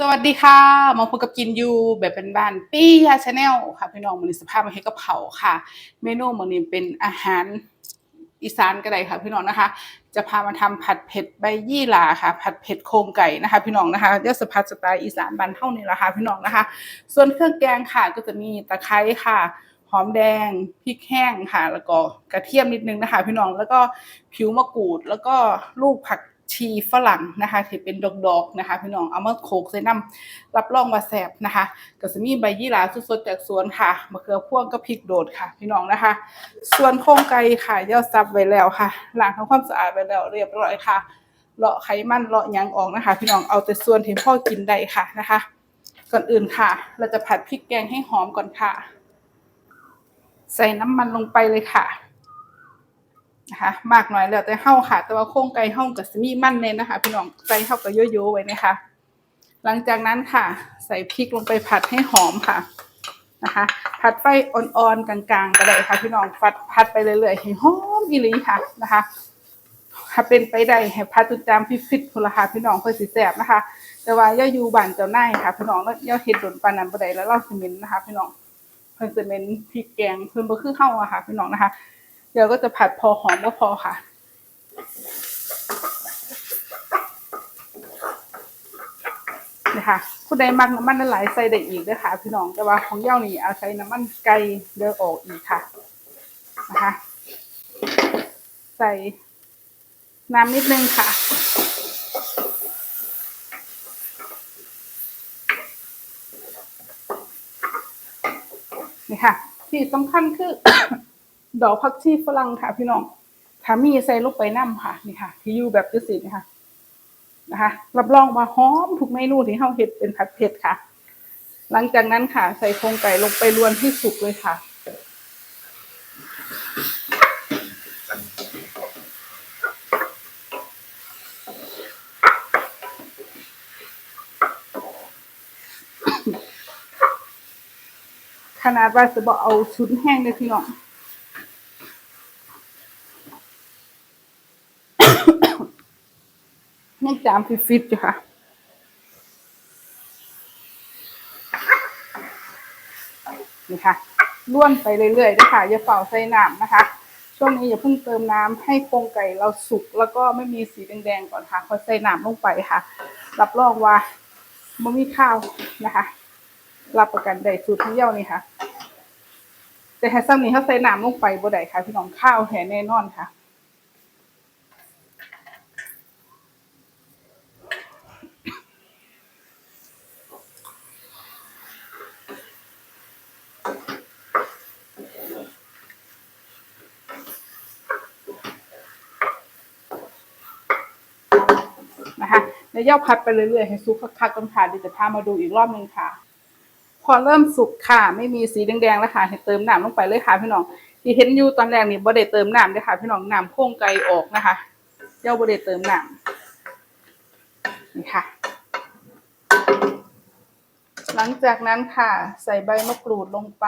สวัสดีค่ะมาพบกับกินยูแบบเป็นบ้านปี้ยาชาแนลค่ะพี่น้องมันนี้สภาพมาให้กระเพราค่ะ เมนูมันนี้เป็นอาหารอีสานก็ได้ค่ะพี่น้องนะคะ จะพามาทำผัดเผ็ดใบยี่หร่าค่ะ ผัดเผ็ดโครงไก่นะคะ พี่น้องนะคะเรียกสผัดสไตล์อีสานบ้านเท่านี้ละค่ะพี่น้องนะคะ ส่วนเครื่องแกงค่ะก็จะมีตะไคร้ค่ะหอมแดงพริกแห้งค่ะ แล้วก็กระเทียมนิดนึงนะคะ พี่น้องแล้วก็ผิวมะกรูดแล้วก็ลูกผัก ชีฝรั่งนะคะที่เป็นดอกๆนะคะพี่น้องเอามาโขลกใส่น้ำรับรองว่าแซบนะคะก็จะมีใบยี่หร่าสดๆจากสวนค่ะมะเขือพ่วงก็พริกโดดค่ะ พี่น้องนะคะ ส่วนโครงไก่ค่ะย่อซับไว้แล้วค่ะล้างทำความสะอาดไว้แล้วเรียบร้อยค่ะเลาะไขมันเลาะยังออกนะคะ พี่น้องเอาแต่ส่วนที่พ่อกินได้ค่ะนะคะ ก่อนอื่นค่ะ เราจะผัดพริกแกงให้หอมก่อนค่ะ ใส่น้ำมันลงไปเลยค่ะ นะคะมากหน่อยแล้วแต่เห่าค่ะ แต่ว่าโครงไก่เห่ากับสมีมันเน้นนะคะ พี่น้องใส่เห่ากับโยๆไว้นะคะ หลังจากนั้นค่ะ ใส่พริกลงไปผัดให้หอมค่ะนะคะ ผัดไฟอ่อนๆกลางๆก็ได้ค่ะพี่น้องผัดผัดไปเรื่อยๆให้หอมอีหลีค่ะนะคะ ถ้าเป็นไปได้ให้พัดจุดจามพิฟิตพละค่ะพี่น้องเพื่อสิแสบนะคะ แต่ว่าย่าอยู่บ้านเจ้านายค่ะพี่น้องแล้วย่าเฮ็ดโดนปานนันบ่ได้แล้วเราสิเหม็นนะคะ พี่น้องเพิ่นสิเหม็นพริกแกงเพิ่นบ่คือเฮาอะค่ะ พี่น้องนะคะ เดี๋ยวก็จะผัดพอหอมก็พอค่ะนะคะผู้ใดมักน้ำมันหลายใส่ได้อีกเด้อค่ะ พี่น้องแต่ว่าของเย่านี่เอาใช้น้ำมันไก่เด้อออกอีกค่ะนะคะ ใส่น้ำนิดนึงค่ะนี่ค่ะ ที่สำคัญคือ ดอกผักชีฝรั่งค่ะ พี่น้องถ้ามีใส่ลงไปน้ำค่ะนี่ค่ะ ที่อยู่แบบจังซี่นี่ค่ะนะคะรับรองว่าหอมทุกเมนูที่เฮาเฮ็ดเป็นผัดเผ็ดค่ะ หลังจากนั้นค่ะ ใส่โครงไก่ลงไปรวนให้สุกเลยค่ะขนาดว่าจะบอกเอาชุดแห้งเลยพี่น้อง ยังจามฟิตๆอยู่ค่ะนี่ค่ะล้วนไปเรื่อยๆด้วยค่ะอย่าเป่าใส่น้ำนะคะ ช่วงนี้อย่าเพิ่งเติมน้ำให้โครงไก่เราสุกแล้วก็ไม่มีสีแดงๆก่อนค่ะค่อยใส่น้ำลงไปค่ะ รับรองว่าไม่มีข้าวนะคะ รับประกันได้สูตรที่เยี่ยวนี่ค่ะ แต่ให้ซ้ำนี้เขาใส่น้ำลงไปบ่ได้ค่ะพี่น้องข้าวแห่แน่นอนค่ะ นะคะแล้วย่าพัดไปเรื่อยๆให้สุกคักๆจนค่ะเดี๋ยวจะพามาดูอีกรอบหนึ่งค่ะ พอเริ่มสุกค่ะ ไม่มีสีแดงๆแล้วค่ะให้เติมน้ำลงไปเลยค่ะพี่น้องที่เห็นอยู่ตอนแรกนี่บ่ได้เติมน้ำเลยค่ะพี่น้องน้ำโค้งไกลออกนะคะย่าบ่ได้เติมน้ำนี่ค่ะ หลังจากนั้นค่ะ ใส่ใบมะกรูดลงไป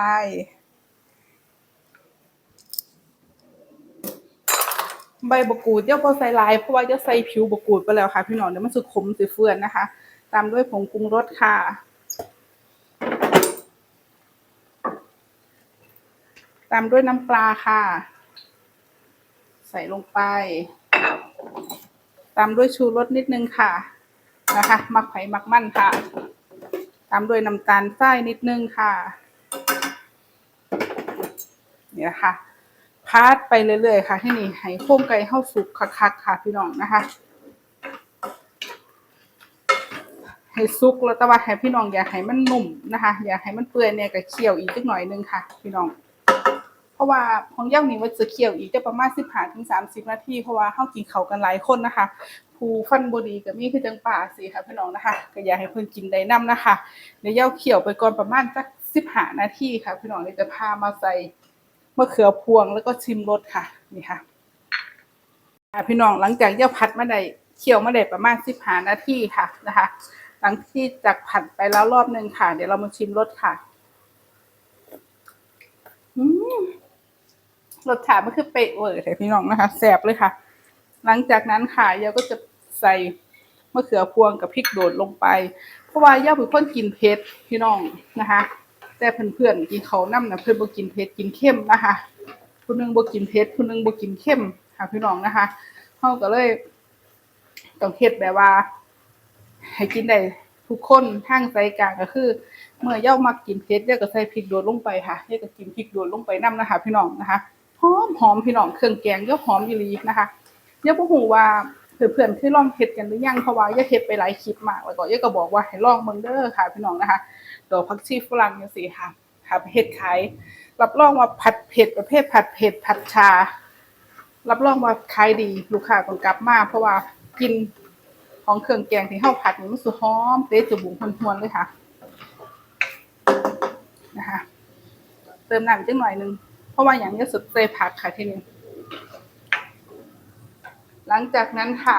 ใบบกูดเดี๋ยวพอใส่ลายเพราะว่าจะใส่ผิวบกูดไปแล้วค่ะ พี่น้องเดี๋ยวมันจะขมจะเฟื่อนนะคะ ตามด้วยผงปรุงรสค่ะ ตามด้วยน้ำปลาค่ะ ใส่ลงไป ตามด้วยชูรสนิดนึงค่ะนะคะมักไผ่มักมั่นค่ะ ตามด้วยน้ำตาลทรายนิดนึงค่ะ เนี่ยค่ะ พาดไปเรื่อยๆ ค่ะที่นี่ให้โค้งไก่เข้าสุกคักๆค่ะพี่น้องนะคะให้สุกแล้วแต่ว่าให้พี่น้องอย่าให้มันนุ่มนะคะ อย่าให้มันเปื่อยเนี่ยก็เคี่ยวอีกสักหน่อยนึงค่ะ พี่น้อง เพราะว่าของย่างนี้ว่าจะเคี่ยวอีกจะประมาณสิบห้าถึงสามสิบนาทีเพราะว่าเข้ากินเขากันหลายคนนะคะผู้ฟันบดีกับมีคือจังป่าสิค่ะพี่น้องนะคะ ก็อย่าให้เพิ่นกินได้น้ำนะคะเดี๋ยวย่าเคี่ยวไปก่อนประมาณสักสิบห้านาทีค่ะ พี่น้องเดี๋ยวจะพามาใส่ มะเขือพวงแล้วก็ชิมรสค่ะ นี่ค่ะพี่น้องหลังจากเย่าผัดมาได้เคี่ยวมาได้ประมาณสิบห้านาทีค่ะนะคะ หลังที่จากผัดไปแล้วรอบหนึ่งค่ะ เดี๋ยวเรามาชิมรสค่ะอืมรสชาติมันคือเป๊ะเวอร์เลยพี่น้องนะคะแสบเลยค่ะ หลังจากนั้นค่ะเย่าก็จะใส่มะเขือพวงกับพริกโดดลงไป เพราะว่าย่าเป็นคนกินเผ็ดพี่น้องนะคะ แต่เพื่อนๆกินเขาน้ำนะเพื่อนบ่กินเผ็ดกินเข้มนะคะผู้หนึงบ่กินเผ็ดผู้หนึงบ่กินเข้มค่ะพี่น้องนะคะเฮาก็เลยต้องเฮ็ดแบบว่า ให้กินได้ทุกคนทางใจกลางก็คือ เมื่อย่ามักกินเผ็ดย่าก็ใส่พริกโดดลงไปค่ะย่าก็กินพริกโดดลงไปนํนะคะ พี่น้องนะคะหอมหอมพี่น้องเครื่องแกงย่หอมอีหลีนะคะย่าบ่ฮู้ว่า เพื่อนๆเคยลองเฮ็ดกันหรือยังเพราะว่าย่าเฮ็ดไปหลายคลิปมากแล้วก็ย่าก็บอกว่าให้ลองเบิ่งเด้อค่ะพี่น้องนะคะดอกผักชีฝรั่งจังซี่ค่ะค่ะเฮ็ดขายรับรองว่าผัดเผ็ดประเภทผัดเผ็ดผัดชา รับรองว่าขายดีลูกค้าต้องกลับมาเพราะว่ากินของเครื่องแกงที่เฮาผัดนี่มันสิหอมเตะจมูกหวนๆเลยค่ะนะคะเติมน้ำจังหน่อยนึงเพราะว่าอย่างนี้สุดเตยผักค่ะทีนี้ หลังจากนั้นค่ะ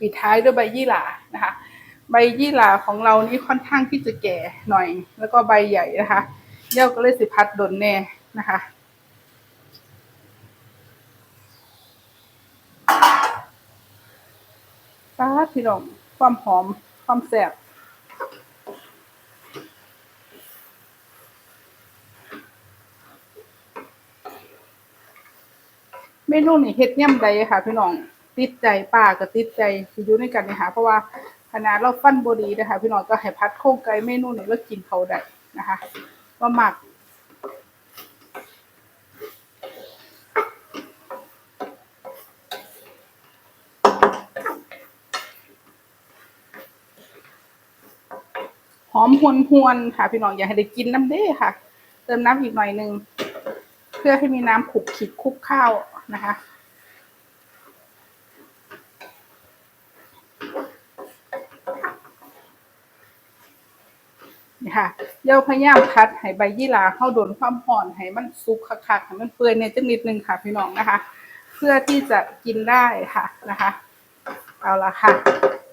ปิดท้ายด้วยใบยี่หร่านะคะ ใบยี่หร่าของเรานี่ค่อนข้างที่จะแก่หน่อย แล้วก็ใบใหญ่นะคะเย่าก็เลยสิพัดดนแน่นะคะป้าพี่น้องความหอม ความแซ่บ นูนี่เฮ็ดย่ำใดค่ะพี่น้องติดใจป้าก็ติดใจสิอยู่ในกันนี่ค่ะเพราะว่าขนาดเราฟันบดีนะคะพี่น้องก็ให้พัดโครงไก่เมนูนี้แล้วกินเขาได้นะคะว่าหมักหอมหวนหวนค่ะ พี่น้องอยากให้ได้กินน้ำเด้ค่ะ เติมน้ำอีกหน่อยหนึง เพื่อให้มีน้ำขุกขลิกคลุกข้าว นะคะ นี่ค่ะเดี๋ยวพยายามพัดให้ใบยี่หร่าเข้าโดนความห่อนให้มันสุกคักๆให้มันเปื่อยเนี่ยจังนิดนึงค่ะพี่น้องนะคะ เพื่อที่จะกินได้ค่ะนะคะ เอาละค่ะ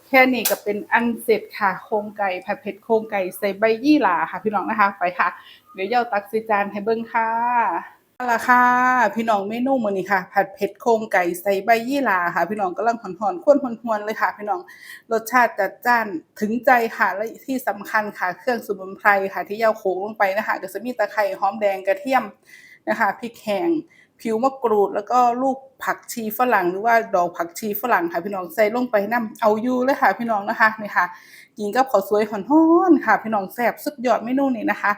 แค่นี้ก็เป็นอันเสร็จค่ะ โครงไก่ผัดเผ็ดโครงไก่ใส่ใบยี่หร่าค่ะ พี่น้องนะคะ ไปค่ะ เดี๋ยวเย่าตักใส่จานให้เบิ้งค่ะ เอาละค่ะ พี่น้องเมนูมื้อนี้ค่ะ ผัดเผ็ดโครงไก่ใส่ใบยี่หร่าค่ะ พี่น้องกำลังหอนๆข้นหวนๆเลยค่ะ พี่น้องรสชาติจัดจ้านถึงใจค่ะและที่สำคัญค่ะ เครื่องสมุนไพรค่ะ ที่เย่าโขลกลงไปนะคะก็จะมีตะไคร้หอมแดงกระเทียมนะคะพริกแห้งผิวมะกรูดแล้วก็ลูกผักชีฝรั่งหรือว่าดอกผักชีฝรั่งค่ะพี่น้องใส่ลงไปน้ำเอาอยู่เลยค่ะ พี่น้องนะคะนี่ค่ะกินกับข้าวสวยหอนๆค่ะ พี่น้องแซ่บสุดยอดเมนูนี้นะคะ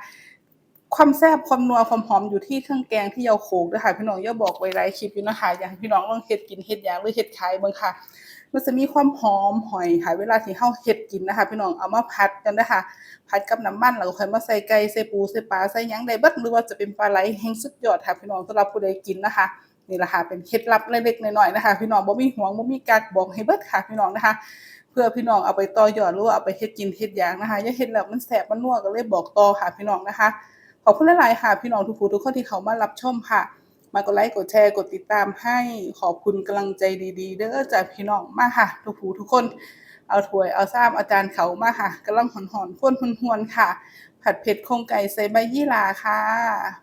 ความแซ่บความนัวความหอมอยู่ที่เครื่องแกงที่เยาโขกด้วยค่ะพี่น้องย่าบอกไว้หลายคลิปอยู่นะคะอยากให้พี่น้องลองเฮ็ดกินเฮ็ดอย่างหรือเฮ็ดไขายเบิ่งค่ะ มันจะมีความหอมหอยค่ะเวลาที่เฮาเฮ็ดกินนะคะ พี่น้องเอามาผัดกันนะคะผัดกับน้ำมันแล้วก็ค่อยมาใส่ไก่ใส่ปูใส่ปลาใส่ยังได้บดหรือว่าจะเป็นปลาไหลแห่งสุดยอดค่ะพี่น้องสำหรับผู้ใดกินนะคะนี่แหละค่ะเป็นเคล็ดลับเล็กๆน้อยๆนะคะ พี่น้องบ่มีห่วงบ่มีกักบอกให้เบิดค่ะพี่น้องนะคะเพื่อพี่น้องเอาไปต่อยอดหรือว่าเอาไปเฮ็ดกินเฮ็ดยังนะคะอย่าเฮ็ดแล้วมันแสบมันนัวก็เลยบอกต่อค่ะพี่น้องนะคะ ขอบคุณหลายๆค่ะ พี่น้องทุกผู้ทุกคนที่เขามารับชมค่ะ มากดไลค์กดแชร์กดติดตามให้ขอบคุณกำลังใจดีๆ เด้อจากพี่น้องมากค่ะ ทุกผู้ทุกคนเอาถวยเอาซ้ำอาจารย์เขามาค่ะกำลังหอนๆข้นหวนๆค่ะ ผัดเผ็ดโครงไก่ใส่ใบยี่หร่าค่ะ